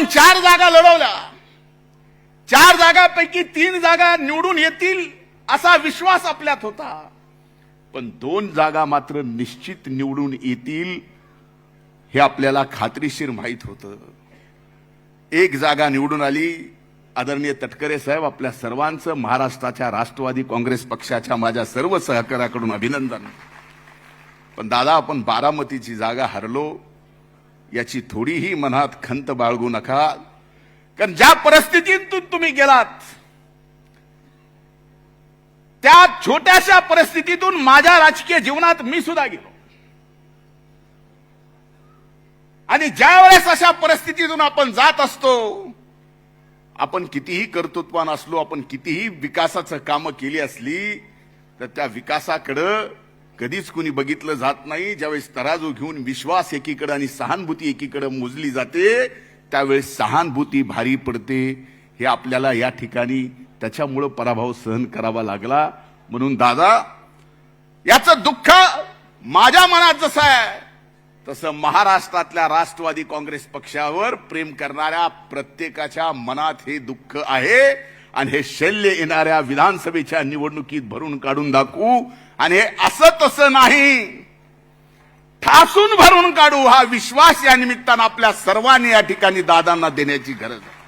आपण चार जागा लढवल्या. चार जागापैकी तीन जागा निवडून येतील असा विश्वास आपल्यात होता. पण दोन जागा मात्र निश्चित निवडून येतील हे आपल्याला खात्रीशीर माहीत होतं. एक जागा निवडून आली. आदरणीय तटकरे साहेब आपल्या सर्वांचं महाराष्ट्राच्या राष्ट्रवादी काँग्रेस पक्षाच्या माझ्या सर्व सहकार्याकडून अभिनंदन. पण दादा आपण बारामतीची जागा हरलो. याची थोडीही मनात खंत बाळगू नका. कारण ज्या परिस्थितीतून तुम्ही गेलात त्या छोट्याशा परिस्थितीतून माझ्या राजकीय जीवनात मी सुद्धा गेलो. आणि ज्या वेळेस अशा परिस्थितीतून आपण जात असतो आपण कितीही कर्तृत्वान असलो आपण कितीही विकासाचं कामं केली असली तर त्या विकासाकडं कधीच कुणी बघितलं जात नाही. ज्यावेळेस तराजू घेऊन विश्वास एकीकडे आणि सहानुभूती एकीकडे मोजली जाते त्यावेळेस सहानुभूती भारी पडते. हे आपल्याला या ठिकाणी त्याच्यामुळं पराभव सहन करावा लागला. म्हणून दादा याचं दुःख माझ्या मनात जसं आहे तसं महाराष्ट्रातल्या राष्ट्रवादी काँग्रेस पक्षावर प्रेम करणाऱ्या प्रत्येकाच्या मनात हे दुःख आहे. आणि हे शल्य येणाऱ्या विधानसभेच्या निवडणुकीत भरून काढून दाखवू. आणि हे असं तसं नाही. ठासून भरून काढू हा विश्वास या निमित्तानं आपल्या सर्वांनी या ठिकाणी दादांना देण्याची गरज आहे.